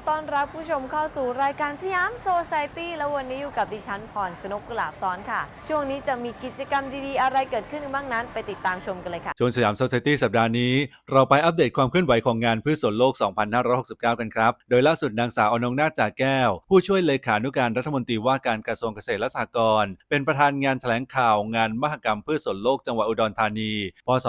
ขอต้อนรับผู้ชมเข้าสู่รายการสยามโซซ i ตี้และวันนี้อยู่กับดิฉันพรชนกกุหลาบซ้อนค่ะ ช่วงนี้จะมีกิจกรรมดีๆ อะไรเกิดขึ้นบ้างนั้น ไปติดตามชมกันเลยค่ะ ชวนสยามโซ c i ตี้สัปดาห์นี้ เราไปอัปเดตความเคลื่อนไหวของงานพืชสวนโลก 2569 กันครับ โดยล่าสุดนางสาวอนงนาจาแก้ว ผู้ช่วยเลขานุการรัฐมนตรีว่าการกระทรวงเกษตรและสหกรณ์เป็นประธานงานแถลงข่าวงานมหกรรมพืชสวนโลกจังหวัดอุดรธานี พศ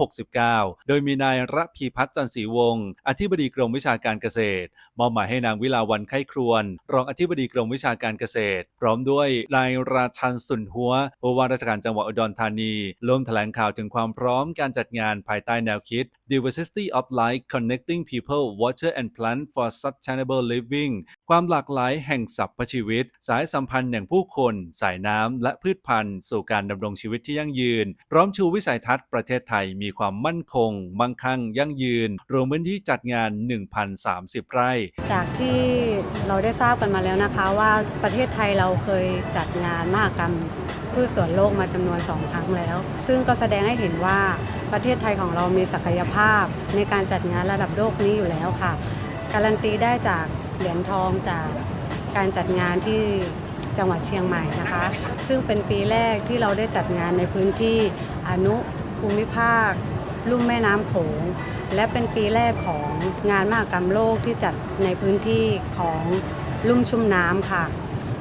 2569 โดยมีนายระพีพัฒน์จันทร์ศรีวงศ์อธิบดีกรมวิชาการเกษตรมอบหมายให้นางวิลาวันไข้ครวน รองอธิบดีกรมวิชาการเกษตร พร้อมด้วยนายราชันสุนหัวผู้ว่าราชการจังหวัดอุดรธานีร่วมแถลงข่าวถึงความพร้อมการจัดงานภายใต้แนวคิด Diversity of Life Connecting People Water and Plant for Sustainable Living ความหลากหลายแห่งสรรพชีวิต สายสัมพันธ์อย่างผู้คน สายน้ำและพืชพันธุ์ สู่การดำรงชีวิตที่ยั่งยืน พร้อมชูวิสัยทัศน์ประเทศไทยมีความมั่นคง มั่งคั่ง ยั่งยืน รวมพื้นที่จัดงาน 1,030 ไร่ จากที่เราได้ทราบกันมาแล้วนะคะ ว่าประเทศไทยเราเคยจัดงานมหกรรมพืชสวนโลกมาจำนวนสองครั้งแล้ว ซึ่งก็แสดงให้เห็นว่าประเทศไทยของเรามีศักยภาพในการจัดงานระดับโลกนี้อยู่แล้วค่ะ การันตีได้จาก เหรียญทองจากการจัดงานที่จังหวัดเชียงใหม่นะคะ ซึ่งเป็นปีแรกที่เราได้จัดงานในพื้นที่อนุภูมิภาค ลุ่มแม่น้ำโขง และเป็นปีแรกของงานมหกรรมโลกที่จัดในพื้นที่ของลุ่มชุ่มน้ำค่ะ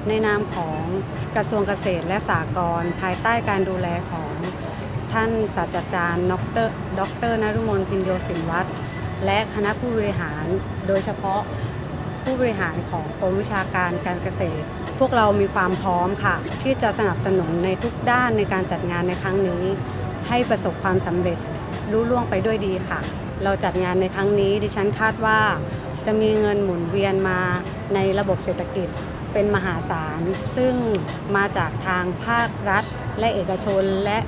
ในนามของกระทรวงเกษตรและสหกรณ์ภายใต้การดูแลของท่านศาสตราจารย์ดรดรนรุมนพินโยสินวัตรและคณะผู้บริหารโดยเฉพาะ ผู้บริหารของกรมวิชาการการเกษตร พวกเรามีความพร้อมค่ะ ที่จะสนับสนุนในทุกด้านในการจัดงานในครั้งนี้ ให้ประสบความสำเร็จรู้ล่วงไปด้วยดีค่ะ เราจัดงานในครั้งนี้ดิฉันคาดว่า จะมีเงินหมุนเวียนมาในระบบเศรษฐกิจเป็นมหาศาล ซึ่งมาจากทางภาครัฐ และเอกชนและ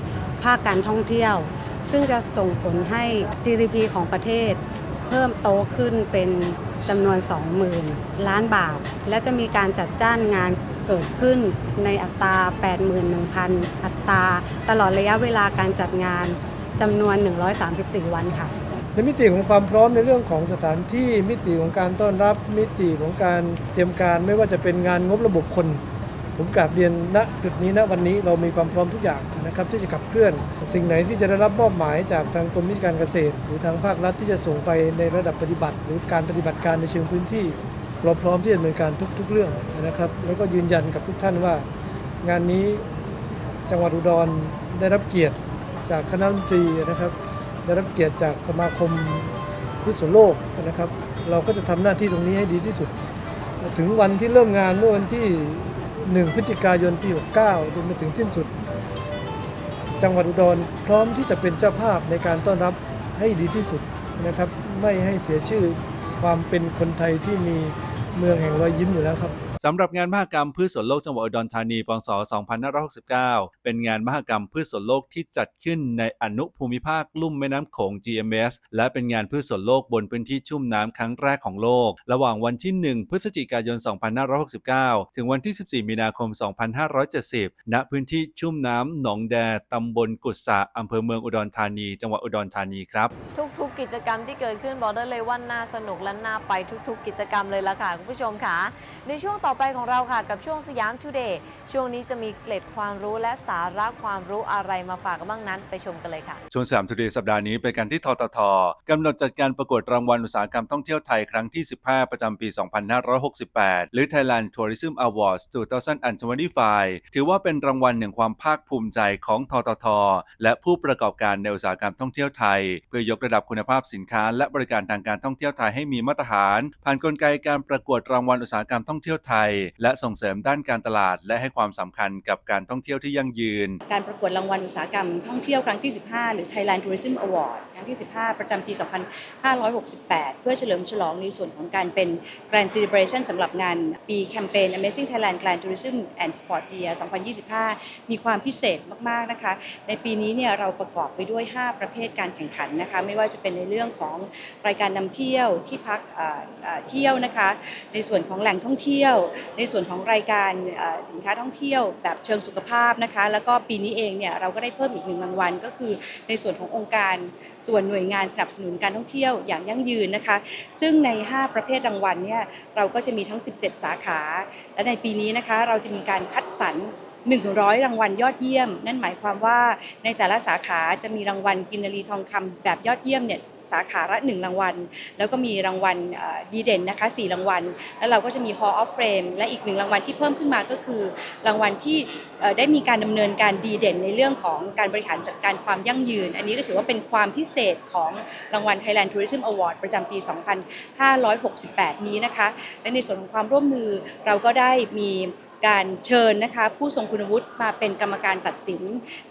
ภาคการท่องเที่ยว ซึ่งจะส่งผลให้ GDP ของประเทศ เพิ่มโตขึ้นเป็น จำนวน 20,000 ล้านบาท และจะมีการจัดจ้างงานเกิดขึ้นในอัตรา 81,000 อัตรา ตลอดระยะเวลาการจัดงานจำนวน 134 วันค่ะ ในมิติของความพร้อมในเรื่องของสถานที่มิติของการต้อนรับมิติของการเตรียมการไม่ว่าจะเป็นงานงบระบบคน ผมกราบเรียนณจุดนี้ณวันนี้เรามีความพร้อมทุกอย่างนะครับที่จะขับเคลื่อน สิ่งไหนที่จะได้รับมอบหมายจากทางกรมวิชาการเกษตร หรือทางภาครัฐที่จะส่งไปในระดับปฏิบัติ หรือการปฏิบัติการในเชิงพื้นที่เราพร้อมที่จะดำเนินการทุก ๆ เรื่องนะครับ แล้วก็ยืนยันกับทุกท่านว่า งานนี้จังหวัดอุดรได้รับเกียรติจากคณะรัฐมนตรีนะครับ ได้รับเกียรติจากสมาคมพืชสวนโลกนะครับ เราก็จะทำหน้าที่ตรงนี้ให้ดีที่สุด ถึงวันที่เริ่มงานเมื่อวันที่ 1 พฤศจิกายนปี 69จนมาถึงสิ้นสุด จังหวัดอุดรพร้อมที่จะเป็นเจ้าภาพในการต้อนรับให้ดีที่สุดนะครับ ไม่ให้เสียชื่อความเป็นคนไทยที่มีเมืองแห่งรอยยิ้มอยู่แล้วครับ สำหรับงานมหกรรมพืชสวนโลกจังหวัดอุดรธานีปศ2569 เป็นงานมหกรรมพืชสวนโลกที่จัดขึ้นในอนุภูมิภาคลุ่มแม่น้ำโขง GMS และเป็นงานพืชสวนโลกบนพื้นที่ชุ่มน้ำครั้งแรกของโลก ระหว่างวันที่ 1 พฤศจิกายน 2569 ถึงวันที่ 14 มีนาคม 2570 ณ พื้นที่ชุ่มน้ำหนองแดตำบลกุศะอำเภอเมืองอุดรธานี จังหวัดอุดรธานีครับ ทุกๆ กิจกรรมที่เกิดขึ้นบอกได้เลยว่าน่าสนุกและน่าไปทุก ๆ กิจกรรมเลยละค่ะคุณผู้ชมค่ะในช่วงต่อ่อไปของเราค่ะกับช่วงสยามทูเดย์ ช่วงนี้จะมีเกล็ดความรู้และสาระความรู้อะไรมาฝากกันบ้างนั้นไปชมกันเลยค่ะ ชวนสามทูเดย์สัปดาห์นี้ไปกันที่ทททกำหนดจัดการประกวดรางวัลอุตสาหกรรมท่องเที่ยวไทยครั้งที่ 15 ประจำปี 2568 หรือ Thailand Tourism Awards 2025 ถือว่าเป็นรางวัลแห่งความภาคภูมิใจของททท และผู้ประกอบการในอุตสาหกรรมท่องเที่ยวไทย เพื่อยกระดับคุณภาพสินค้า และบริการทางการท่องเที่ยวไทยให้มีมาตรฐาน ผ่านกลไกการประกวดรางวัลอุตสาหกรรมท่องเที่ยวไทย และส่งเสริมด้านการตลาด และให้ความสำคัญกับการท่องเที่ยวที่ยั่งยืน การประกวดรางวัลอุตสาหกรรมท่องเที่ยวครั้งที่ 15 หรือ Thailand Tourism Award ครั้งที่ 15 ประจำปี 2568 เพื่อเฉลิมฉลองในส่วนของการเป็น Grand Celebration สำหรับงานปีแคมเปญ Amazing Thailand Grand Tourism and Sport Year 2025 มีความพิเศษมาก ๆ นะคะ ในปีนี้เนี่ยเราประกอบไปด้วย 5 ประเภทการแข่งขันนะคะ ไม่ว่าจะเป็นในเรื่องของรายการนำเที่ยวที่พักเที่ยวนะคะ ในส่วนของแหล่งท่องเที่ยว ในส่วนของรายการสินค้าท่ององเที่ยวแบบเชิงสุขภาพนะคะ แล้วก็ปีนี้เองเนี่ยเราก็ได้เพิ่มอีกหนึ่งรางวัล ก็คือในส่วนขององค์การส่วนหน่วยงานสนับสนุนการท่องเที่ยวอย่างยั่งยืนนะคะ ซึ่งใน 5 ประเภทรางวัลเนี่ยเราก็จะมีทั้ง 17 สาขา และในปีนี้นะคะเราจะมีการคัดสรร 100 รางวัลยอดเยี่ยม นั่นหมายความว่าในแต่ละสาขาจะมีรางวัลกินนารีทองคำแบบยอดเยี่ยมเนี่ยสาขาละ 1 รางวัล แล้วก็มีรางวัลดีเด่นนะคะ4รางวัล แล้วเราก็จะมี Hall of Fame และอีกหนึ่งรางวัลที่เพิ่มขึ้นมาก็คือ รางวัลที่ได้มีการดำเนินการดีเด่นในเรื่องของการบริหารจัดการความยั่งยืน อันนี้ก็ถือว่าเป็นความพิเศษของรางวัล Thailand Tourism Award ประจำปี 2568 นี้นะคะ และในส่วนของความร่วมมือเราก็ได้มี การเชิญนะคะผู้ทรงคุณวุฒิมาเป็นกรรมการตัดสิน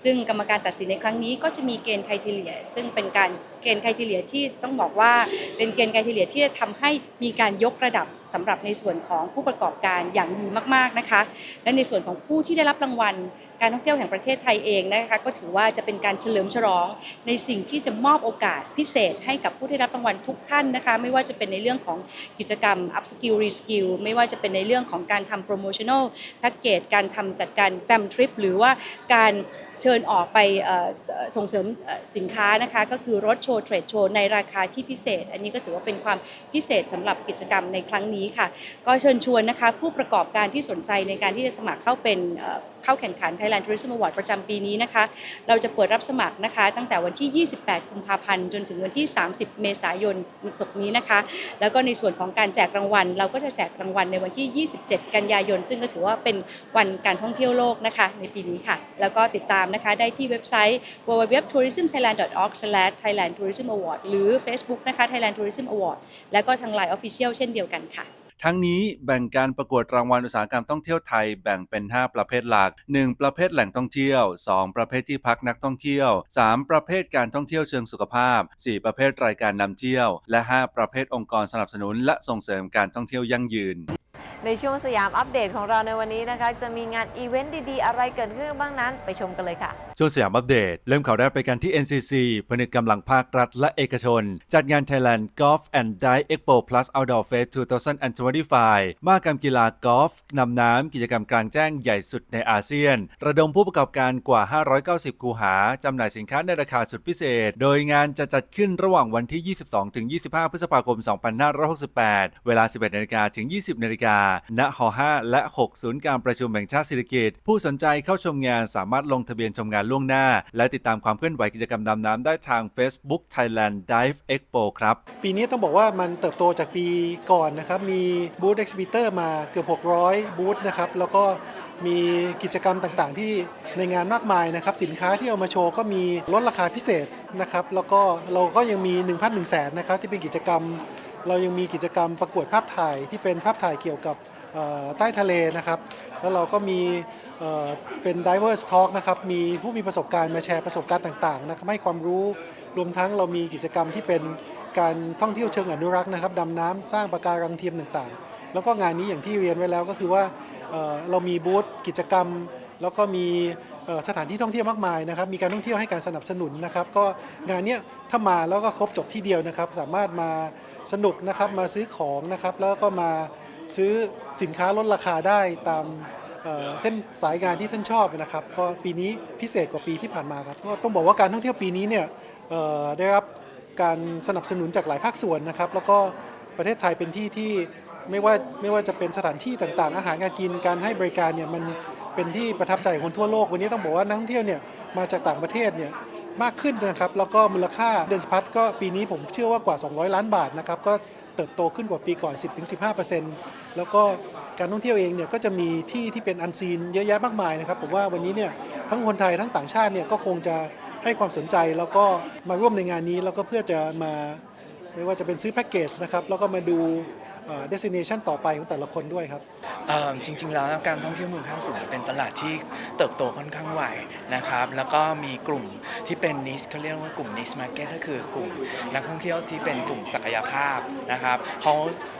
ซึ่งกรรมการตัดสินในครั้งนี้ก็จะมีเกณฑ์ไครทีเลีย ซึ่งเป็นการ เกณฑ์ไครทีเลียที่ต้องบอกว่าเป็นเกณฑ์ไครทีเลียที่จะทำให้มีการยกระดับสำหรับในส่วนของผู้ประกอบการอย่างดีมากๆนะคะ และในส่วนของผู้ที่ได้รับรางวัล การท่องเที่ยวแห่งประเทศไทยเองนะคะก็ถือว่าจะเป็นการเฉลิมฉลอง ในสิ่งที่จะมอบโอกาสพิเศษให้กับผู้ได้รับรางวัลทุกท่านนะคะ ไม่ว่าจะเป็นในเรื่องของกิจกรรม up skill re skill ไม่ว่าจะเป็นในเรื่องของการทำ promotional package การทำจัดการ fam trip หรือว่าการ เชิญออกไปส่งเสริมสินค้านะคะ ก็คือรถโชว์เทรดโชว์ในราคาที่พิเศษ อันนี้ก็ถือว่าเป็นความพิเศษสำหรับกิจกรรมในครั้งนี้ค่ะ ก็เชิญชวนนะคะผู้ประกอบการที่สนใจในการที่จะสมัครเข้าเป็น เข้าแข่งขัน Thailand Tourism Award ประจำปีนี้นะคะ เราจะเปิดรับสมัครนะคะ ตั้งแต่วันที่ 28 กุมภาพันธ์ จนถึงวันที่ 30 เมษายนศกนี้นะคะ แล้วก็ในส่วนของการแจกรางวัล เราก็จะแจกรางวัลในวันที่ 27 กันยายน ซึ่งก็ถือว่าเป็นวันการท่องเที่ยวโลกนะคะ ในปีนี้ค่ะ แล้วก็ติดตามนะคะได้ที่เว็บไซต์ www.tourismthailand.org/thailandtourismaward หรือ Facebook นะคะ Thailand Tourism Award แล้วก็ทาง Line Official เช่นเดียวกันค่ะ ทั้งนี้แบ่งการประกวดรางวัลอุตสาหกรรมท่องเที่ยวไทยแบ่งเป็น 5 ประเภทหลัก 1 ประเภทแหล่งท่องเที่ยว 2 ประเภทที่พักนักท่องเที่ยว 3 ประเภทการท่องเที่ยวเชิงสุขภาพ 4 ประเภทรายการนำเที่ยว และ 5 ประเภทองค์กรสนับสนุน และส่งเสริมการท่องเที่ยวยั่งยืนในช่วงสยามอัปเดตของเราในวันนี้นะคะ จะมีงานอีเวนต์ดีๆ อะไรเกิดขึ้นบ้างนั้น ไปชมกันเลยค่ะ ช่วงสยามอัปเดต เริ่มข่าวแรกไปกันที่ NCC ผนึกกำลังภาครัฐและเอกชน จัดงาน Thailand Golf and Dive Expo Plus Outdoor Fest 2025มหกรรมกีฬากอล์ฟนำน้ำกิจกรรมกลางแจ้งใหญ่สุดในอาเซียน ระดมผู้ประกอบการกว่า 590 คูหา จำหน่ายสินค้าในราคาสุดพิเศษ โดยงานจะจัดขึ้นระหว่างวันที่ 22-25 พฤษภาคม 2568 เวลา 11นาฬิกาถึง 20นาฬิกาณหอ5และ 6 ศูนย์การประชุมแห่งชาติศิริกิติ์ผู้สนใจเข้าชมงานสามารถลงทะเบียนชมงานล่วงหน้า และติดตามความเคลื่อนไหวกิจกรรมดำน้ำได้ทาง Facebook Thailand Dive Expo ครับ ปีนี้ต้องบอกว่ามันเติบโตจากปีก่อนนะครับ มีบูธเอ็กซิบิเตอร์มาเกือบ 600 บูธนะครับ แล้วก็มีกิจกรรมต่างๆ ที่ในงานมากมายนะครับ สินค้าที่เอามาโชว์ก็มีลดราคาพิเศษนะครับ แล้วก็เราก็ยังมี 1 1 0 0 0แสนนะครับที่เป็นกิจกรรม เรายังมีกิจกรรมประกวดภาพถ่ายที่เป็นภาพถ่ายเกี่ยวกับ ใต้ทะเลนะครับ แล้วเราก็มีเป็น Divers Talk นะครับมีผู้มีประสบการณ์มาแชร์ประสบการณ์ต่างๆนะครับให้ความรู้รวมทั้งเรามีกิจกรรมที่เป็นการท่องเที่ยวเชิงอนุรักษ์นะครับดำน้ำสร้างปะการังเทียมต่างๆ แล้วก็งานนี้อย่างที่เรียนไว้แล้วก็คือว่าเรามีบูธกิจกรรม แล้วก็มีสถานที่ท่องเที่ยวมากมายนะครับ มีการท่องเที่ยวให้การสนับสนุนนะครับ ก็งานนี้ถ้ามาแล้วก็ครบจบที่เดียวนะครับ สามารถมาสนุกนะครับมาซื้อของนะครับ แล้วก็มา ซื้อสินค้าลดราคาได้ตามเส้นสายงานที่ท่านชอบนะครับก็ปีนี้พิเศษกว่าปีที่ผ่านมาครับก็ต้องบอกว่าการท่องเที่ยวปีนี้เนี่ยได้รับการสนับสนุนจากหลายภาคส่วนนะครับ แล้วก็ประเทศไทยเป็นที่ที่ไม่ว่าไม่ว่าจะเป็นสถานที่ต่างๆ อาหารการกินการให้บริการเนี่ยมันเป็นที่ประทับใจคนทั่วโลก วันนี้ต้องบอกว่านักท่องเที่ยวเนี่ยมาจากต่างประเทศเนี่ยมากขึ้นนะครับ แล้วก็มูลค่าเดินสะพัดก็ปีนี้ผมเชื่อว่ากว่า 200 ล้านบาทนะครับก็ เติบโตขึ้นกว่าปีก่อน 10-15%แล้วก็การท่องเที่ยวเองเนี่ยก็จะมีที่ที่เป็นอันซีนเยอะแยะมากมายนะครับผมว่าวันนี้เนี่ยทั้งคนไทยทั้งต่างชาติเนี่ยก็คงจะให้ความสนใจแล้วก็มาร่วมในงานนี้แล้วก็เพื่อจะมาไม่ว่าจะเป็นซื้อแพ็กเกจนะครับแล้วก็มาดู เอ่อ destination ต่อไปของแต่ละคนด้วยครับ เอ่อจริงๆ แล้วการท่องเที่ยวเมืองข้างสูงเป็นตลาดที่เติบโตค่อนข้างไวนะครับ แล้วก็มีกลุ่มที่เป็นนิสเขาเรียกว่ากลุ่มนิสมาร์เก็ตก็คือกลุ่มนักท่องเที่ยวที่เป็นกลุ่มศักยภาพนะครับเขา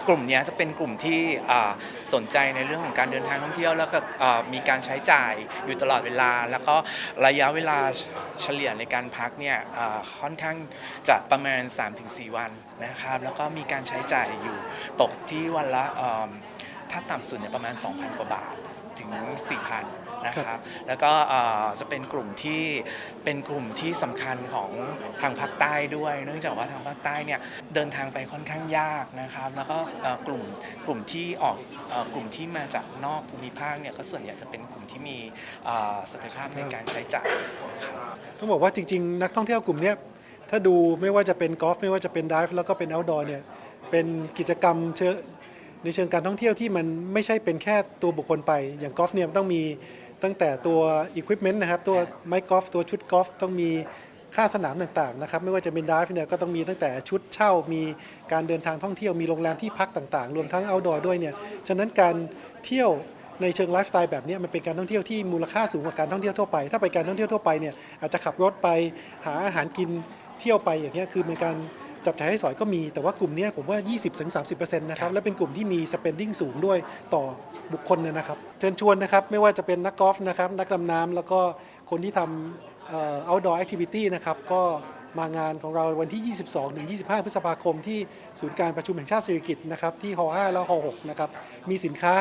กลุ่มเนี้ยจะเป็นกลุ่มที่อ่าสนใจในเรื่องของการเดินทางท่องเที่ยว แล้วก็อ่ามีการใช้จ่ายอยู่ตลอดเวลา แล้วก็ระยะเวลาเฉลี่ยในการพักเนี่ยอ่าค่อนข้างจะประมาณ 3-4 วัน นะครับแล้วก็มีการใช้จ่ายอยู่ตกที่วันละถ้าต่ำสุดเนี่ยประมาณ 2,000 กว่าบาทถึง 4,000นะครับแล้วก็จะเป็นกลุ่มที่เป็นกลุ่มที่สำคัญของทางภาคใต้ด้วย เนื่องจากว่าทางภาคใต้เนี่ยเดินทางไปค่อนข้างยากนะครับ แล้วก็กลุ่มกลุ่มที่ออกกลุ่มที่มาจากนอกภูมิภาคเนี่ยก็ส่วนใหญ่จะเป็นกลุ่มที่มีศักยภาพในการใช้จ่ายครับต้องบอกว่าจริง ๆ นักท่องเที่ยวกลุ่มเนี้ย ถ้าดูไม่ว่าจะเป็นกอล์ฟไม่ว่าจะเป็นดิฟแล้วก็เป็น o อ t ดอร์เนี่ยเป็นกิจกรรมเชิงในเชิงการท่องเที่ยวที่มันไม่ใช่เป็นแค่ตัวบุคคลไป อย่างกอล์ฟเนี่ยมันต้องมีตั้งแต่ตัวอุปกรณ์นะครับ ตัวไม้กอล์ฟตัวชุดกอล์ฟต้องมีค่าสนามต่างๆนะครับไม่ว่าจะเป็นดิฟเนี่ยก็ต้องมีตั้งแต่ชุดเช่า มีการเดินทางท่องเที่ยวมีโรงแรมที่พักต่างๆ รวมทั้ง o อ t ดอร์ด้วยเนี่ยฉะนั้นการเที่ยวในเชิงไลฟ์สไตล์แบบนี้มันเป็นการท่องเที่ยวที่มูลค่าสูงกว่าการท่องเที่ยวทั่วไป ถ้าไปการท่องเที่ยวทั่วไปเนี่ยอาจจะขับรถไปหาอาหารกิน เที่ยวไปอย่างเงี้ยคือเป็นการจับจ่ายให้สอยก็มี แต่ว่ากลุ่มเนี้ยผมว่า 20-30%นะครับ และเป็นกลุ่มที่มี spending สูงด้วยต่อบุคคลเนยนะครับ เชิญชวนนะครับ ไม่ว่าจะเป็นนักกอล์ฟนะครับ นักดำน้ำแล้วก็คนที่ทำเอ่อ outdoor activity นะครับ ก็มางานของเราวันที่ 22 ถึง 25 พฤษภาคมที่ศูนย์การประชุมแห่งชาติสิริกิติ์นะครับ ที่ฮ5และฮ6นะครับ มีสินค้า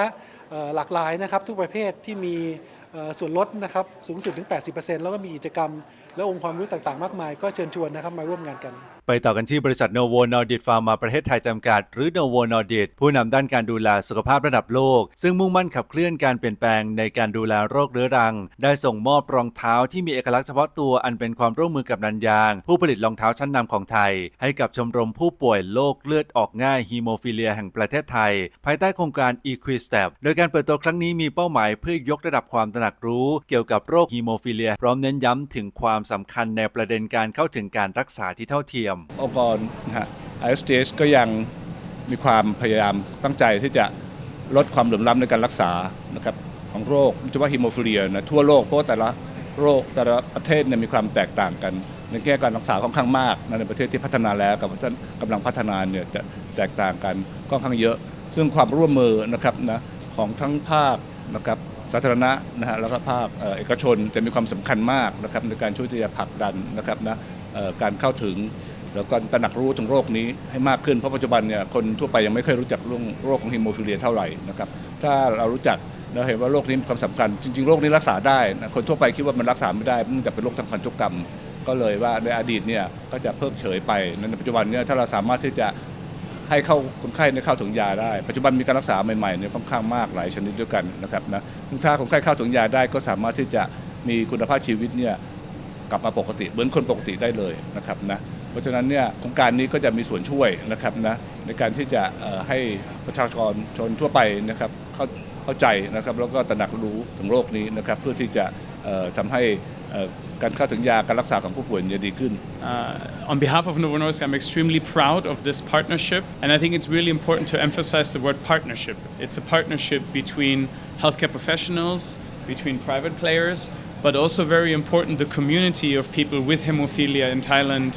เอ่อหลากหลายนะครับ ทุกประเภทที่มีเอ่อ ส่วนลดนะครับสูงสุดถึง 80%แล้วก็มีกิจกรรม และองค์ความรู้ต่างๆ มากมาย ก็เชิญชวนนะครับมาร่วมงานกัน ไปต่อกันที่บริษัท Novo Nordic Pharma ประเทศไทยจำกัด หรือ Novo Nordic ผู้นำด้านการดูแลสุขภาพระดับโลก ซึ่งมุ่งมั่นขับเคลื่อนการเปลี่ยนแปลงในการดูแลโรคเรื้อรัง ได้ส่งมอบรองเท้าที่มีเอกลักษณ์เฉพาะตัวอันเป็นความร่วมมือกับนันยาง ผู้ผลิตรองเท้าชั้นนำของไทย ให้กับชมรมผู้ป่วยโรคเลือดออกง่ายฮีโมฟิเลียแห่งประเทศไทย ภายใต้โครงการ Equistep โดยการเปิดตัวครั้งนี้มีเป้าหมายเพื่อยกระดับความตระหนักรู้เกี่ยวกับโรคฮีโมฟิเลีย พร้อมเน้นย้ำถึงความสำคัญในประเด็นการเข้าถึงการรักษาที่เท่าเทียม องค์กรนะฮะ ISDS ก็ยังมีความพยายามตั้งใจที่จะลดความเหลื่อมล้ำในการรักษานะครับของโรคเฉพาะฮีโมฟิเลียนะทั่วโลกเพราะแต่ละโรคแต่ละประเทศเนี่ยมีความแตกต่างกัน ในแง่การรักษาค่อนข้างมากนะในประเทศที่พัฒนาแล้วกับประเทศกำลังพัฒนาเนี่ยจะแตกต่างกันค่อนข้างเยอะ ซึ่งความร่วมมือนะครับนะของทั้งภาคนะครับาธารณะนะฮะแล้วก็ภาคเอกชนจะมีความสำคัญมากนะครับในการช่วยที่จะผลักดันนะครับนะการเข้าถึงแล้วก็ตระหนักรู้ถึงโรคนี้ให้มากขึ้นเพราะปัจจุบันเนี่ยคนทั่วไปยังไม่เคยรู้จักเรื่องโรคของฮีโมฟิเลียเท่าไหร่นะครับถ้าเรารู้จักเราเห็นว่าโรคนี้มีความสำคัญ จริง ๆ โรคนี้รักษาได้นะคนทั่วไปคิดว่ามันรักษาไม่ได้เนื่องจากเป็นโรคทางพันธุกรรม ก็เลยว่าในอดีตเนี่ยก็จะเพิกเฉยไปในปัจจุบันเนี่ยถ้าเราสามารถที่จะ ให้เข้าคนไข้เนี่ยเข้าถึงยาได้ ปัจจุบันมีการรักษาใหม่ๆเนี่ยค่อนข้างมากหลายชนิดด้วยกันนะครับนะถ้าคนไข้เข้าถึงยาได้ก็สามารถที่จะมีคุณภาพชีวิตเนี่ยกลับมาปกติเหมือนคนปกติได้เลยนะครับนะเพราะฉะนั้นเนี่ยโครงการนี้ก็จะมีส่วนช่วยนะครับนะในการที่จะให้ประชาชนชนทั่วไปนะครับเข้าเข้าใจนะครับแล้วก็ตระหนักรู้ถึงโรคนี้นะครับเพื่อที่จะเอ่อทำให้ การเข้าถึงยาการรักษาของผู้ป่วยจะดีขึ้น Uh, on behalf of Novo Nordisk, I'm extremely proud of this partnership, and I think it's really important to emphasize the word partnership. It's a partnership between healthcare professionals, between private players, but also very important the community of people with hemophilia in Thailand,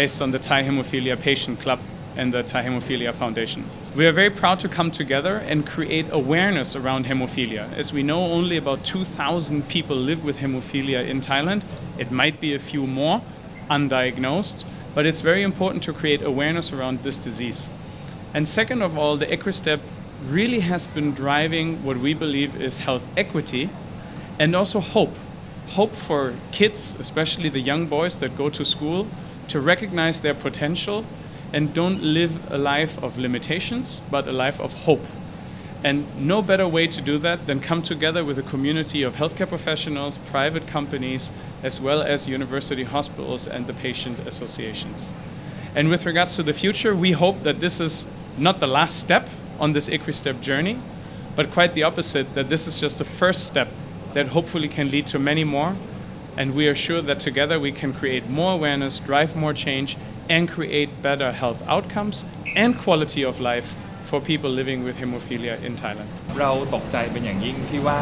based on the Thai Hemophilia Patient Club and the Thai Hemophilia Foundation. We are very proud to come together and create awareness around hemophilia. As we know, only about 2,000 people live with hemophilia in Thailand. It might be a few more undiagnosed, but it's very important to create awareness around this disease. And second of all, the EquiStep really has been driving what we believe is health equity and also hope. Hope for kids, especially the young boys that go to school, to recognize their potential and don't live a life of limitations, but a life of hope. And no better way to do that than come together with a community of healthcare professionals, private companies, as well as university hospitals and the patient associations. And with regards to the future, we hope that this is not the last step on this EquiStep journey, but quite the opposite, that this is just the first step that hopefully can lead to many more. And we are sure that together we can create more awareness, drive more change, and create better health outcomes and quality of life for people living with hemophilia in Thailand. เราตกใจเป็นอย่างยิ่งที่ว่า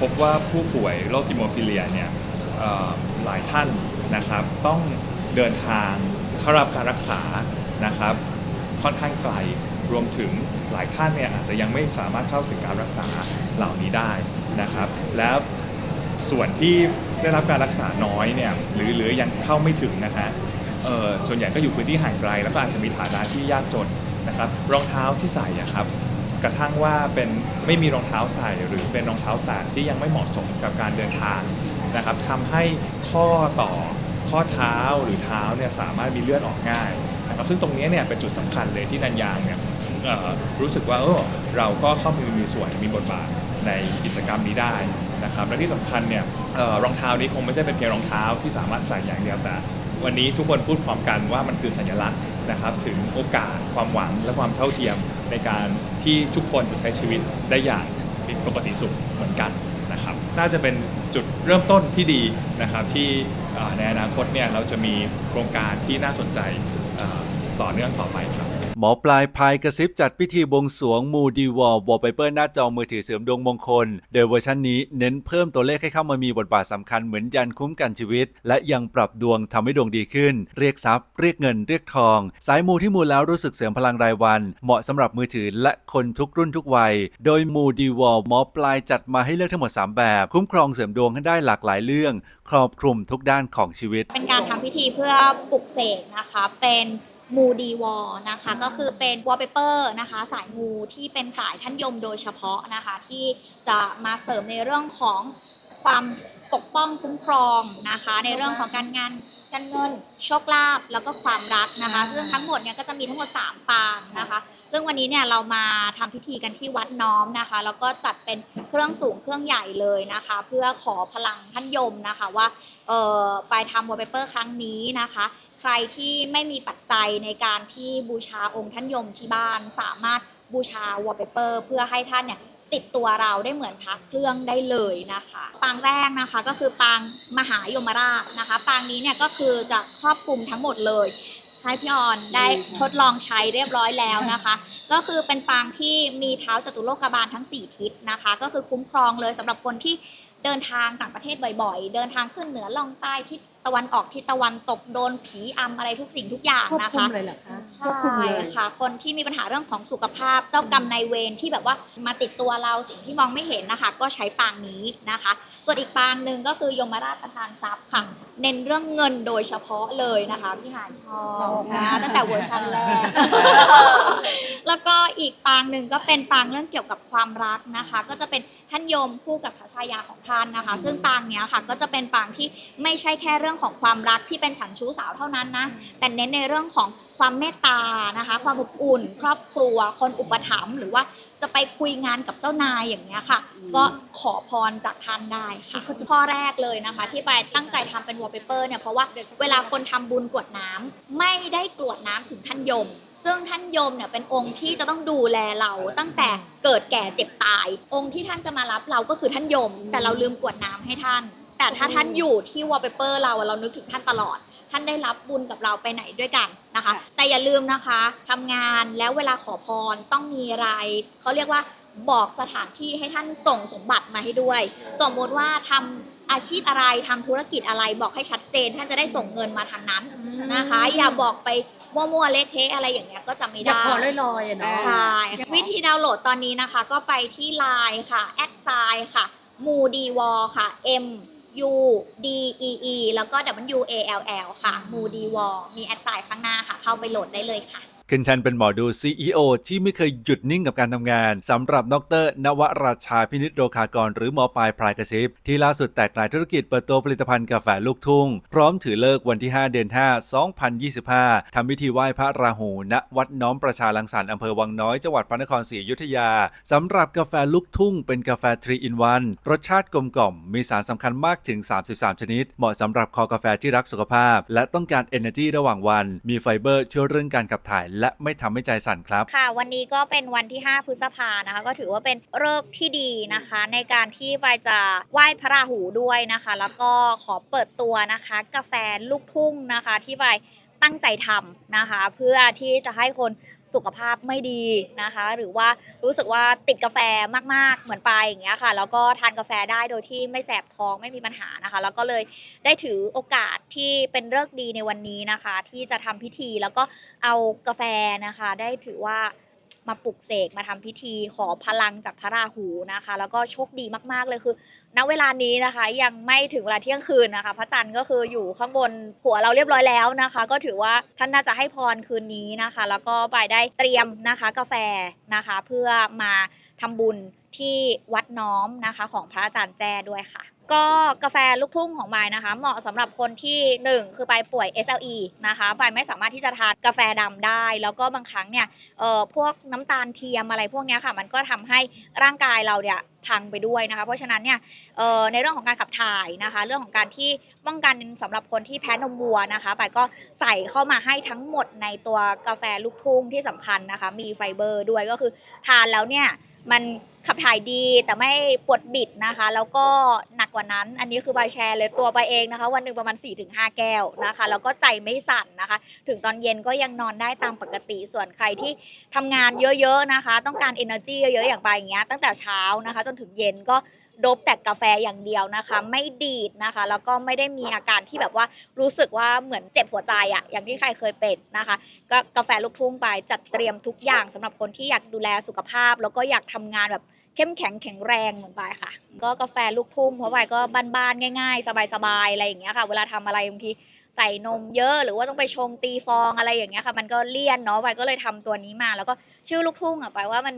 พบว่าผู้ป่วยโรคฮิโมฟิเลียเนี่ยเอ่อหลายท่านนะครับต้องเดินทางเข้ารับการรักษานะครับ ค่อนข้างไกลรวมถึงหลายท่านเนี่ยอาจจะยังไม่สามารถเข้าถึงการรักษาเหล่านี้ได้นะครับ แล้วส่วนที่ได้รับการรักษาน้อยเนี่ยหรือหรือยังเข้าไม่ถึงนะฮะ ส่วนใหญ่ก็อยู่พื้นที่ห่างไกล แล้วก็อาจจะมีฐานะที่ยากจนนะครับ รองเท้าที่ใส่อะครับกระทั่งว่าเป็นไม่มีรองเท้าใส่หรือเป็นรองเท้าแตะที่ยังไม่เหมาะสมกับการเดินทางนะครับทำให้ข้อต่อข้อเท้าหรือเท้าเนี่ยสามารถมีเลือดออกง่ายนะครับซึ่งตรงนี้เนี่ยเป็นจุดสำคัญเลยที่นันยางเนี่ยรู้สึกว่าเออเราก็เข้ามามีส่วนมีบทบาทในกิจกรรมนี้ได้นะครับและที่สำคัญเนี่ยรองเท้านี้คงไม่ใช่เป็นเพียงรองเท้าที่สามารถใส่อย่างเดียวแต่ วันนี้ทุกคนพูดพร้อมกันว่ามันคือสัญลักษณ์นะครับ ถึงโอกาสความหวังและความเท่าเทียมในการที่ทุกคนจะใช้ชีวิตได้อย่างปกติสุขเหมือนกันนะครับ น่าจะเป็นจุดเริ่มต้นที่ดีนะครับ ที่ในอนาคตเนี่ยเราจะมีโครงการที่น่าสนใจต่อเนื่องต่อไปครับ หมอปลายพายกระซิบจัดพิธีบวงสรวงมูดีวอลวอลเปเปอร์หน้าจอมือถือเสริมดวงมงคล โดยเวอร์ชันนี้เน้นเพิ่มตัวเลขให้เข้ามามีบทบาทสำคัญเหมือนยันคุ้มกันชีวิต และยังปรับดวงทำให้ดวงดีขึ้น เรียกทรัพย์ เรียกเงินเรียกทอง สายมูที่มูแล้วรู้สึกเสริมพลังรายวัน เหมาะสำหรับมือถือและคนทุกรุ่นทุกวัย โดยมูดีวอลหมอปลายจัดมาให้เลือกทั้งหมด 3 แบบ คุ้มครองเสริมดวงให้ได้หลากหลายเรื่อง ครอบคลุมทุกด้านของชีวิต เป็นการทำพิธีเพื่อปลุกเสกนะคะเป็น มูดีวอลนะคะ ก็คือเป็นวอลเปเปอร์นะคะ สายมูที่เป็นสายท่านยมโดยเฉพาะนะคะ ที่จะมาเสริมในเรื่องของความปกป้องคุ้มครองนะคะ ในเรื่องของการงานการเงินโชคลาภแล้วก็ความรักนะคะ ซึ่งทั้งหมดเนี่ยก็จะมีทั้งหมด 3 ปางนะคะ ซึ่งวันนี้เนี่ยเรามาทำพิธีกันที่วัดน้อมนะคะ แล้วก็จัดเป็นเครื่องสูงเครื่องใหญ่เลยนะคะ เพื่อขอพลังท่านยมนะคะว่าเอ่อไปทำวอลเปเปอร์ครั้งนี้นะคะ ใครที่ไม่มีปัจจัยในการที่บูชาองค์ท่านยมที่บ้านสามารถบูชาวอลเปเปอร์เพื่อให้ท่านเนี่ยติดตัวเราได้เหมือนพักเครื่องได้เลยนะคะปางแรกนะคะก็คือปางมหายมราชนะคะปางนี้เนี่ยก็คือจะครอบคลุมทั้งหมดเลยให้พี่ออนได้ทดลองใช้เรียบร้อยแล้วนะคะ ก็คือเป็นปางที่มีเท้าจตุโลกบาลทั้ง 4 ทิศนะคะ ก็คือคุ้มครองเลยสำหรับคนที่เดินทางต่างประเทศบ่อยๆ เดินทางขึ้นเหนือล่องใต้ทิศตะวันออกทิศตะวันตกโดนผีอำอะไรทุกสิ่งทุกอย่างควบนะคุคะมเลยเหรอคะใช่ค่ะ คนที่มีปัญหาเรื่องของสุขภาพ เจ้ากรรมนายเวรที่แบบว่ามาติดตัวเราสิ่งที่มองไม่เห็นนะคะ ก็ใช้ปางนี้นะคะ ส่วนอีกปางหนึ่งก็คือยมราชประทานทรัพย์ค่ะ เน้นเรื่องเงินโดยเฉพาะเลยนะคะพี่หายชอบนะคะตั้งแต่เวอร์ชันแรก แล้วก็อีกปางหนึ่งก็เป็นปางเรื่องเกี่ยวกับความรักนะคะ ก็จะเป็นท่านโยมคู่กับพระชายาของท่านนะคะ ซึ่งปางเนี้ยค่ะ ก็จะเป็นปางที่ไม่ใช่แค่เรื่องของความรักที่เป็นฉันชู้สาวเท่านั้นนะแต่เน้นในเรื่องของความเมตตานะคะ ความอบอุ่น ครอบครัว คนอุปถัมภ์หรือว่าจะไปคุยงานกับเจ้านายอย่างเงี้ยค่ะ ก็ขอพรจากท่านได้ค่ะข้อแรกเลยนะคะ ที่ไปตั้งใจทำเป็นวอลเปเปอร์เนี่ยเพราะว่าเวลาคนทำบุญกรวดน้ำไม่ได้กรวดน้ำถึงท่านยมซึ่งท่านยมเนี่ยเป็นองค์ที่จะต้องดูแลเราตั้งแต่เกิดแก่เจ็บตาย องค์ที่ท่านจะมารับเราก็คือท่านยม แต่เราลืมกรวดน้ำให้ท่าน แต่ถ้าท่านอยู่ที่วอลเปเปอร์เราอะเรานึกถึงท่านตลอด ท่านได้รับบุญกับเราไปไหนด้วยกันนะคะ แต่อย่าลืมนะคะทำงานแล้วเวลาขอพรต้องมีอะไรเขาเรียกว่าบอกสถานที่ให้ท่านส่งสมบัติมาให้ด้วย สมมติว่าทำอาชีพอะไรทำธุรกิจอะไรบอกให้ชัดเจน ท่านจะได้ส่งเงินมาทางนั้นนะคะ อย่าบอกไปมั่วๆเละเทะอะไรอย่างเงี้ยก็จะไม่อย่าได้ ขอลอยๆอะเนาะ ใช่วิธีดาวน์โหลดตอนนี้นะคะ ก็ไปที่ Line ค่ะ แอดไซค่ะ มูดีวอค่ะ M U D E E แล้วก็ W A L L ค่ะมูดีวอมีแอดไซข้างหน้าค่ะ เข้าไปโหลดได้เลยค่ะ ขึ้นชันเป็นหมอดู CEO ที่ไม่เคยหยุดนิ่งกับการทำงานสำหรับดรนวราชาพินิจโรคากร หรือหมอปลายพรายกระซิบที่ล่าสุดแตกลายธุรกิจเปิดตัวผลิตภัณฑ์กาแฟลูกทุ่ง พร้อมถือเลิกวันที่ 5 เดือน 5 2025 ทำพิธีไหว้พระราหู ณ วัดน้อมประชาลังสรรค์อำเภอวังน้อยจังหวัดพระนครศรีอยุธยาสำหรับกาแฟลูกทุ่ง เป็นกาแฟ3 in 1รสชาติกลมกล่อม มีสารสำคัญมากถึง 33 ชนิด เหมาะสำหรับคอกาแฟที่รักสุขภาพ และต้องการ energy ระหว่างวัน มีไฟเบอร์ช่วยเรื่องการขับถ่ายและไม่ทำให้ใจสั่นครับ ค่ะ วันนี้ก็เป็นวันที่ 5 พฤษภานะคะ ก็ถือว่าเป็นฤกษ์ที่ดีนะคะ ในการที่ไปจะไหว้พระราหูด้วยนะคะ แล้วก็ขอเปิดตัวนะคะ กาแฟลูกทุ่งนะคะที่ไป ตั้งใจทำนะคะ เพื่อที่จะให้คนสุขภาพไม่ดีนะคะ หรือว่ารู้สึกว่าติดกาแฟมากๆเหมือนไปอย่างเงี้ยค่ะแล้วก็ทานกาแฟได้โดยที่ไม่แสบท้องไม่มีปัญหานะคะ แล้วก็เลยได้ถือโอกาสที่เป็นเลิกดีในวันนี้นะคะ ที่จะทำพิธีแล้วก็เอากาแฟนะคะ ได้ถือว่า มาปลุกเสกมาทำพิธีขอพลังจากพระราหูนะคะ แล้วก็โชคดีมากๆเลยคือ ณเวลานี้นะคะยังไม่ถึงเวลาเที่ยงคืนนะคะ พระจันทร์ก็คืออยู่ข้างบนหัวเราเรียบร้อยแล้วนะคะ ก็ถือว่าท่านน่าจะให้พรคืนนี้นะคะ แล้วก็ไปได้เตรียมนะคะ กาแฟนะคะ เพื่อมาทำบุญที่วัดน้อมนะคะ ของพระอาจารย์แจ้ด้วยค่ะ ก็กาแฟลูกทุ่งของบายนะคะ เหมาะสำหรับคนที่หนึ่งคือไปป่วย SLE นะคะบายไม่สามารถที่จะทานกาแฟดำได้ แล้วก็บางครั้งเนี่ยเอ่อพวกน้ำตาลเทียมอะไรพวกนี้ค่ะ มันก็ทำให้ร่างกายเราเนี่ยพังไปด้วยนะคะ เพราะฉะนั้นเนี่ยเอ่อในเรื่องของการขับถ่ายนะคะ เรื่องของการที่ป้องกันสำหรับคนที่แพ้นมวัวนะคะไปก็ใส่เข้ามาให้ทั้งหมดในตัวกาแฟลูกทุ่งที่สำคัญนะคะ มีไฟเบอร์ด้วยก็คือทานแล้วเนี่ย มันขับถ่ายดีแต่ไม่ปวดบิดนะคะ แล้วก็หนักกว่านั้น อันนี้คือใบแชร์เลยตัวใบเองนะคะ วันหนึ่งประมาณ 4-5 แก้วนะคะ แล้วก็ใจไม่สั่นนะคะ ถึงตอนเย็นก็ยังนอนได้ตามปกติส่วนใครที่ทำงานเยอะๆนะคะ ต้องการ energy เยอะๆอย่างไปอย่างเงี้ยตั้งแต่เช้านะคะ จนถึงเย็นก็ ดบแต่กาแฟอย่างเดียวนะคะ ไม่ดีดนะคะ แล้วก็ไม่ได้มีอาการที่แบบว่ารู้สึกว่าเหมือนเจ็บหัวใจอะอย่างที่ใครเคยเป็นนะคะ ก็กาแฟลูกทุ่งไปจัดเตรียมทุกอย่างสำหรับคนที่อยากดูแลสุขภาพ แล้วก็อยากทำงานแบบเข้มแข็งแข็งแรงเหมือนไปายค่ะ ก็กาแฟลูกทุ่งเพราะไปายก็บ้านๆง่าย ๆ สบายๆอะไรอย่างเงี้ยค่ะ เวลาทำอะไรบางทีใส่นมเยอะหรือว่าต้องไปชงตีฟองอะไรอย่างเงี้ยค่ะ มันก็เลี่ยนเนาะไปายก็เลยทำตัวนี้มา แล้วก็ชื่อลูกทุ่งอะไปายว่ามัน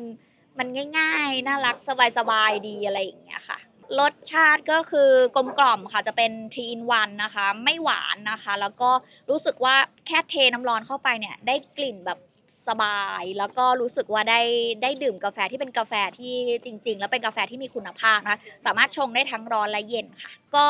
มันง่าย ๆ น่ารักสบายๆดีอะไรอย่างเงี้ยค่ะรสชาติก็คือกลมกล่อมค่ะจะเป็นทีอินวันนะคะ ไม่หวานนะคะ แล้วก็รู้สึกว่าแค่เทน้ำร้อนเข้าไปเนี่ยได้กลิ่นแบบสบาย แล้วก็รู้สึกว่าได้ได้ดื่มกาแฟที่เป็นกาแฟที่จริง ๆ แล้วเป็นกาแฟที่มีคุณภาพนะคะสามารถชงได้ทั้งร้อนและเย็นค่ะ ก็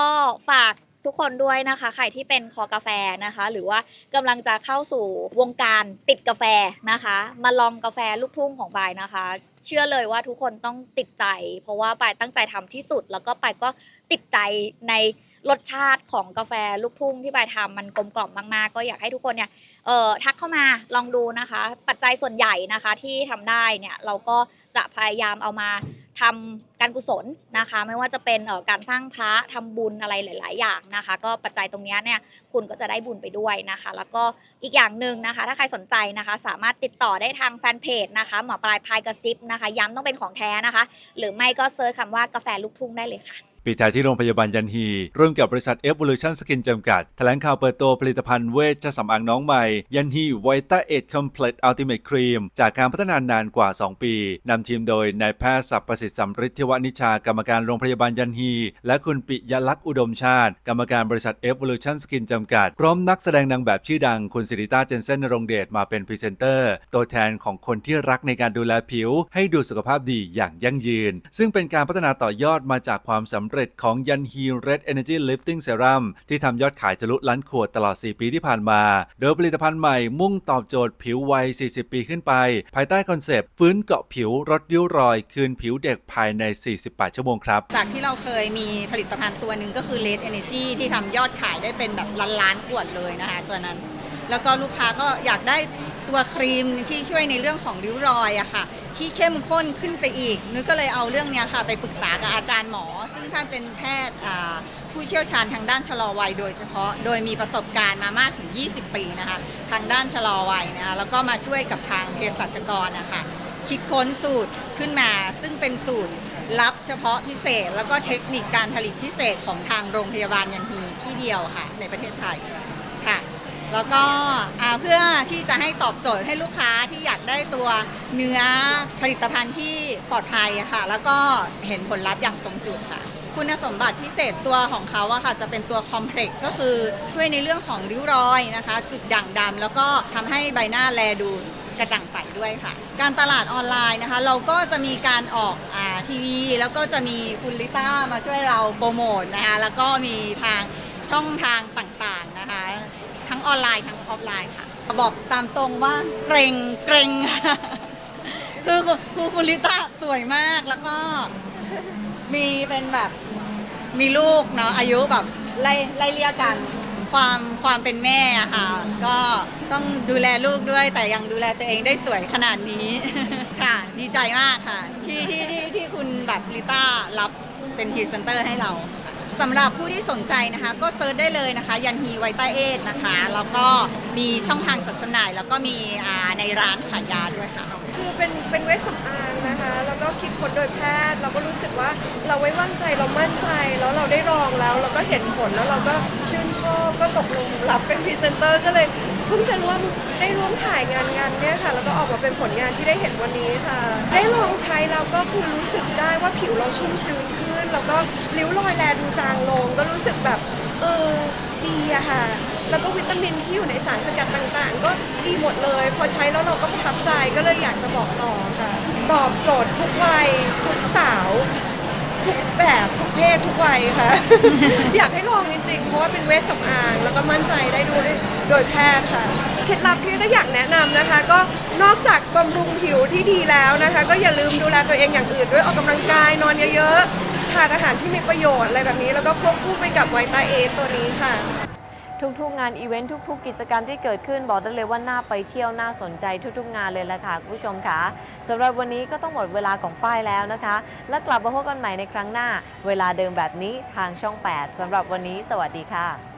ฝากทุกคนด้วยนะคะ ใครที่เป็นคอกาแฟนะคะ หรือว่ากำลังจะเข้าสู่วงการติดกาแฟนะคะ มาลองกาแฟลูกทุ่งของบายนะคะ เชื่อเลยว่าทุกคนต้องติดใจ เพราะว่าปายตั้งใจทำที่สุด แล้วก็ปายก็ติดใจใน รสชาติของกาแฟลูกทุ่งที่ปายทำมันกลมกล่อมมาก ๆ ก็อยากให้ทุกคนเนี่ยเอ่อทักเข้ามาลองดูนะคะ ปัจจัยส่วนใหญ่นะคะที่ทำได้เนี่ยเราก็จะพยายามเอามาทำการกุศลนะคะ ไม่ว่าจะเป็นเอ่อการสร้างพระทำบุญอะไรหลาย ๆ อย่างนะคะ ก็ปัจจัยตรงนี้เนี่ยคุณก็จะได้บุญไปด้วยนะคะ แล้วก็อีกอย่างหนึ่งนะคะ ถ้าใครสนใจนะคะ สามารถติดต่อได้ทางแฟนเพจนะคะหมอปลายพายกระซิบนะคะ ย้ำต้องเป็นของแท้นะคะ หรือไม่ก็เซิร์ชคำว่ากาแฟลูกทุ่งได้เลยค่ะ ปิดท้ายที่โรงพยาบาลยันฮีร่วมกับบริษัท Evolution Skin จำกัด แถลงข่าวเปิดตัวผลิตภัณฑ์เวชสำอางน้องใหม่ ยันฮีไวต้าเอ็ดคอมเพล็ตอัลติเมทครีมจากการพัฒนานานกว่า 2 ปีนำทีมโดยนายแพทย์สัพประสิทธิ์สัมฤทธิวนิชากรรมการโรงพยาบาลยันฮี และคุณปิยลักษณ์อุดมชาติ กรรมการบริษัท Evolution Skin จำกัด พร้อมนักแสดงนางแบบชื่อดังคุณสิริต้าเจนเซนนรงเดชมาเป็นพรีเซนเตอร์ ตัวแทนของคนที่รักในการดูแลผิว ให้ดูสุขภาพดีอย่างยั่งยืน ซึ่งเป็นการพัฒนาต่อยอดมาจากความสำเร็จของยันฮี Red Energy Lifting Serum ที่ทำยอดขายทะลุล้านขวดตลอด 4 ปีที่ผ่านมา โดยผลิตภัณฑ์ใหม่มุ่งตอบโจทย์ผิววัย 40 ปีขึ้นไป ภายใต้คอนเซปต์ ฟื้นเกาะผิวลดริ้วรอย คืนผิวเด็กภายใน 48 ชั่วโมงครับ จากที่เราเคยมีผลิตภัณฑ์ตัวหนึ่งก็คือ Red Energy ที่ทำยอดขายได้เป็นแบบล้านล้านขวดเลยนะคะตัวนั้น แล้วก็ลูกค้าก็อยากได้ตัวครีมที่ช่วยในเรื่องของริ้วรอยอะค่ะ ที่เข้มข้นขึ้นไปอีกนึกก็เลยเอาเรื่องเนี้ยค่ะ ไปปรึกษากับอาจารย์หมอ ซึ่งท่านเป็นแพทย์ผู้เชี่ยวชาญทางด้านชะลอวัยโดยเฉพาะ โดยมีประสบการณ์มามากถึง 20 ปีนะคะ ทางด้านชะลอวัยนะคะแล้วก็มาช่วยกับทางเภสัชกรนะคะคิดค้นสูตรขึ้นมา ซึ่งเป็นสูตรลับเฉพาะพิเศษ แล้วก็เทคนิคการผลิตพิเศษของทางโรงพยาบาลยันฮีที่เดียวค่ะ ในประเทศไทย แล้วก็เพื่อที่จะให้ตอบโจทย์ให้ลูกค้าที่อยากได้ตัวเนื้อผลิตภัณฑ์ที่ปลอดภัยค่ะ แล้วก็เห็นผลลัพธ์อย่างตรงจุดค่ะ คุณสมบัติพิเศษตัวของเขาอะค่ะจะเป็นตัวคอมเพล็กซ์ก็คือช่วยในเรื่องของริ้วรอยนะคะ จุดด่างดำแล้วก็ทำให้ใบหน้าแลดูกระจ่างใสด้วยค่ะ การตลาดออนไลน์นะคะ เราก็จะมีการออกอทีวี แล้วก็จะมีคุณลิต้ามาช่วยเราโปรโมทนะคะ แล้วก็มีทางช่องทางต่างๆนะคะ ออนไลน์ทั้งออฟไลน์ค่ะ บอกตามตรงว่าเกรงเกรงคือคือคุณลิต้าสวยมากแล้วก็มีเป็นแบบมีลูกเนาะอายุแบบไล่ไล่เลี่ยกันความความเป็นแม่อะค่ะ ก็ต้องดูแลลูกด้วยแต่ยังดูแลตัวเองได้สวยขนาดนี้ ค่ะ ดีใจมากค่ะ ที่ที่ที่ที่คุณแบบลิต้ารับเป็นพรีเซนเตอร์ให้เรา สำหรับผู้ที่สนใจนะคะ ก็เซิร์ชได้เลยนะคะ ยันฮีไวต้าเอทนะคะ แล้วก็มีช่องทางจัดจำหน่าย แล้วก็มีอ่าในร้านขายยาด้วยค่ะ คือเป็นเป็นเวชสำอางนะคะ แล้วก็คิดค้นโดยแพทย์ เราก็รู้สึกว่าเราไว้วางใจเรามั่นใจ แล้วเราได้ลองแล้ว เราก็เห็นผลแล้วเราก็ชื่นชอบก็ตกลงรับเป็นพรีเซนเตอร์ก็เลยเพิ่งจะร่วมได้ร่วมถ่ายงานงานเนี้ยค่ะ แล้วก็ออกมาเป็นผลงานที่ได้เห็นวันนี้ค่ะ ได้ลองใช้แล้วก็คือรู้สึกได้ว่าผิวเราชุ่มชื้นขึ้น แล้วก็ริ้วรอยแลดูจางลง ก็รู้สึกแบบเออดีอะค่ะ แล้วก็วิตามินที่อยู่ในสารสกัดต่างๆ ก็ดีหมดเลย พอใช้แล้วเราก็ประทับใจก็เลยอยากจะบอกต่อค่ะ ตอบโจทย์ทุกวัยทุกสาว ทุกแบบทุกเพศทุกวัยค่ะ อยากให้ลองจริงๆ เพราะว่าเป็นเวชสำอางแล้วก็มั่นใจได้ด้วยโดยแพทย์ค่ะ เคล็ดลับที่ก็อยากแนะนำนะคะ ก็นอกจากบำรุงผิวที่ดีแล้วนะคะ ก็อย่าลืมดูแลตัวเองอย่างอื่นด้วยออกกำลังกายนอนเยอะๆ ทานอาหารที่มีประโยชน์อะไรแบบนี้ แล้วก็ควบคู่ไปกับไวตาเอตัวนี้ค่ะ ทุกๆงานอีเวนต์ทุก ๆ กิจกรรมที่เกิดขึ้นบอกได้เลยว่าน่าไปเที่ยวน่าสนใจทุกๆ งานเลยละค่ะคุณผู้ชมค่ะสำหรับวันนี้ก็ต้องหมดเวลาของฝ้ายแล้วนะคะ และกลับมาพบกันใหม่ในครั้งหน้า เวลาเดิมแบบนี้ทางช่อง 8สำหรับวันนี้ สวัสดีค่ะ